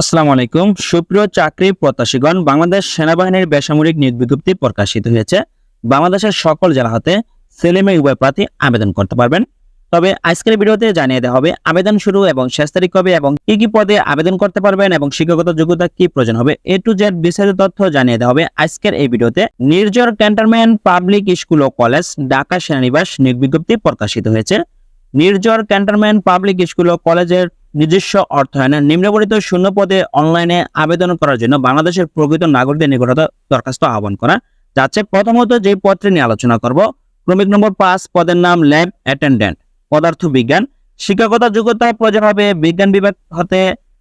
আসসালামু আলাইকুম। সুপ্রিয় চাকরি প্রত্যাশীগণ, বাংলাদেশ সেনাবাহিনীর বেসামরিক নিয়োগ বিজ্ঞপ্তি প্রকাশিত হয়েছে। বাংলাদেশের সকল জেলা হতে ছেলে মেয়ে উভয় প্রার্থী আবেদন করতে পারবেন। তবে আজকের ভিডিওতে জানিয়ে দেওয়া হবে, আবেদন শুরু এবং শেষ তারিখ কবে এবং কি কি পদে আবেদন করতে পারবেন এবং শিক্ষাগত যোগ্যতা কি প্রয়োজন হবে, এ টু জেড বিস্তারিত তথ্য জানিয়ে দেওয়া হবে আজকের এই ভিডিওতে। নির্জর ক্যান্টনমেন্ট, পাবলিক স্কুল ও কলেজ, ঢাকা সেনানিবাস নিয়োগ বিজ্ঞপ্তি প্রকাশিত হয়েছে। নির্জর ক্যান্টনমেন্ট, পাবলিক স্কুল ও কলেজের নিজস্ব অর্থায়নে নিম্নবর্ণিত শূন্য পদে অনলাইনে আবেদন করার জন্য বাংলাদেশের প্রকৃত নাগরিকদের নিকটতা দরখাস্ত আহ্বান করা যাচ্ছে। প্রথমত যে পত্রে নিয়ে আলোচনা করব, ক্রমিক নম্বর পাঁচ, পদের নাম ল্যাব অ্যাটেন্ডেন্ট, পদার্থ বিজ্ঞান। শিক্ষাগত যোগ্যতা প্রয়োজন হবে বিজ্ঞান বিভাগ হতে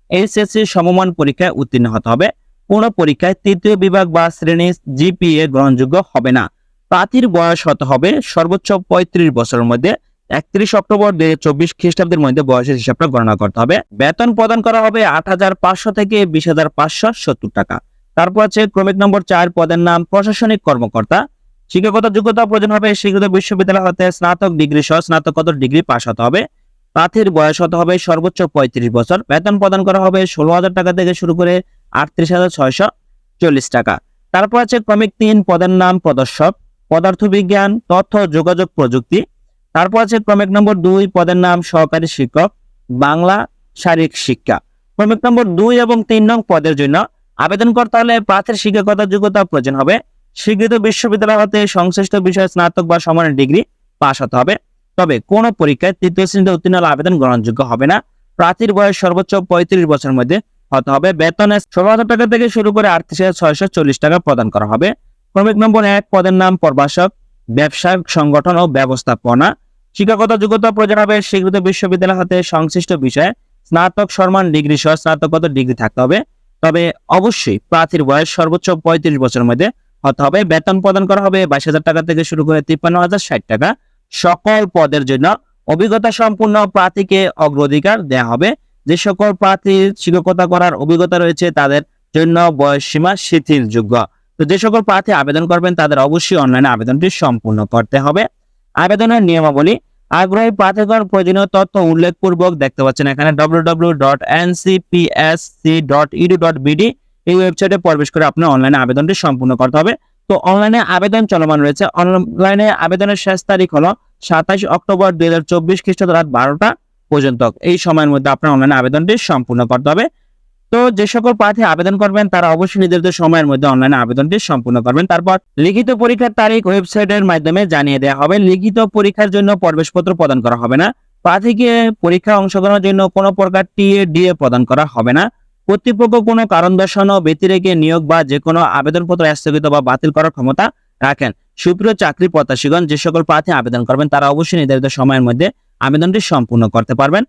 এইচএসসি সমমান পরীক্ষায় উত্তীর্ণ হতে হবে। কোন পরীক্ষায় তৃতীয় বিভাগ বা শ্রেণি জিপিএ গ্রহণযোগ্য হবে না। প্রার্থীর বয়স হতে হবে সর্বোচ্চ পঁয়ত্রিশ বছরের মধ্যে। একত্রিশ অক্টোবর দুই হাজার চব্বিশ খ্রিস্টাব্দের মধ্যে বয়সের হিসাবটা গণনা করতে হবে। বেতন প্রদান করা হবে আট হাজার পাঁচশো থেকে বিশ হাজার পাঁচশো সত্তর টাকা। তারপর আছে ক্রমিক নম্বর চার, পদের নাম প্রশাসনিক কর্মকর্তা। শিক্ষাগত যোগ্যতা প্রয়োজন হবে স্বীকৃত বিশ্ববিদ্যালয় হতে স্নাতক ডিগ্রি সহ স্নাতকোত্তর ডিগ্রি পাশ হতে হবে। প্রার্থীর বয়স হতে হবে সর্বোচ্চ পঁয়ত্রিশ বছর। বেতন প্রদান করা হবে ষোলো হাজার টাকা থেকে শুরু করে আটত্রিশ হাজার ছয়শো চল্লিশ টাকা। তারপর আছে ক্রমিক তিন, পদের নাম প্রদর্শক। পদার্থ বিজ্ঞান তথ্য, যোগাযোগ প্রযুক্তি। তারপর আছে ক্রমিক নম্বর দুই, পদের নাম সহকারী শিক্ষক, বাংলা শারীরিক শিক্ষা। ক্রমিক নম্বর দুই এবং তিন নং পদের জন্য আবেদন করতে হলে প্রার্থীর শিক্ষাগত যোগ্যতা প্রয়োজন হবে। স্বীকৃত বিশ্ববিদ্যালয় হতে সংশ্লিষ্ট বিষয়ে স্নাতক বা সমানের ডিগ্রি পাশ হতে হবে। তবে কোন পরীক্ষায় তৃতীয় শ্রেণীতে উত্তীর্ণ আবেদন গ্রহণযোগ্য হবে না। প্রার্থীর বয়স সর্বোচ্চ পঁয়ত্রিশ বছরের মধ্যে হতে হবে। বেতনে ষোলো হাজার টাকা থেকে শুরু করে আটত্রিশ হাজার ছয়শো চল্লিশ টাকা প্রদান করা হবে। ক্রমিক নম্বর এক, পদের নাম প্রভাষক ব্যবসায়িক সংগঠন ও ব্যবস্থাপনা, শিক্ষাগত যোগ্যতা প্রয়োজন হবে স্বীকৃত বিশ্ববিদ্যালয় হতে সংশ্লিষ্ট বিষয়ে স্নাতক সম্মান ডিগ্রি সহ স্নাতকোত্তর ডিগ্রি থাকতে হবে। তবে অবশ্যই প্রার্থীর বয়স সর্বোচ্চ পঁয়ত্রিশ বছরের মধ্যে হতে হবে। বেতন প্রদান করা হবে বাইশ হাজার টাকা থেকে শুরু করে তিপ্পান্ন হাজার ষাট টাকা। সকল পদের জন্য অভিজ্ঞতা সম্পূর্ণ প্রার্থীকে অগ্রাধিকার দেওয়া হবে। যে সকল প্রার্থীর শিক্ষকতা করার অভিজ্ঞতা রয়েছে, তাদের জন্য বয়স সীমা শিথিলযোগ্য। তো যে সকল প্রার্থী আবেদন করবেন, তাদের অবশ্যই অনলাইনে আবেদনটি সম্পূর্ণ করতে হবে। আবেদনের নিয়মাবলী, আগ্রহী প্রার্থীগণ প্রয়োজনীয় তথ্য উল্লেখপূর্বক দেখতে পাচ্ছেন এখানে www.ncpsc.edu.bd এই ওয়েবসাইটে প্রবেশ করে আপনার অনলাইনে আবেদনটি সম্পূর্ণ করতে হবে। তো অনলাইনে আবেদন চলমান রয়েছে। অনলাইনে আবেদনের শেষ তারিখ হলো সাতাশ অক্টোবর দুই হাজার চব্বিশ খ্রিস্টাব্দ রাত বারোটা পর্যন্ত। এই সময়ের মধ্যে আপনার অনলাইনে আবেদনটি সম্পূর্ণ করতে হবে। তো যে সকল প্রার্থী আবেদন করবেন, তারা অবশ্যই নির্ধারিত সময়ের মধ্যে অনলাইনে আবেদনটি সম্পূর্ণ করবেন। তারপর লিখিত পরীক্ষার তারিখ ওয়েবসাইটের মাধ্যমে জানিয়ে দেওয়া হবে। লিখিত পরীক্ষার জন্য প্রবেশপত্র প্রদান করা হবে না। প্রার্থীকে পরীক্ষা অংশগ্রহণের জন্য কোনো প্রকার টিএ ডিএ প্রদান করা হবে না। কর্তৃপক্ষ কোনো কারণ দর্শানো ব্যতি রেখে নিয়োগ বা যে কোনো আবেদনপত্র স্থগিত বা বাতিল করার ক্ষমতা রাখেন। সুপ্রিয় চাকরি প্রত্যাশীগণ, যে সকল প্রার্থী আবেদন করবেন, তারা অবশ্যই নির্ধারিত সময়ের মধ্যে আবেদনটি সম্পূর্ণ করতে পারবেন।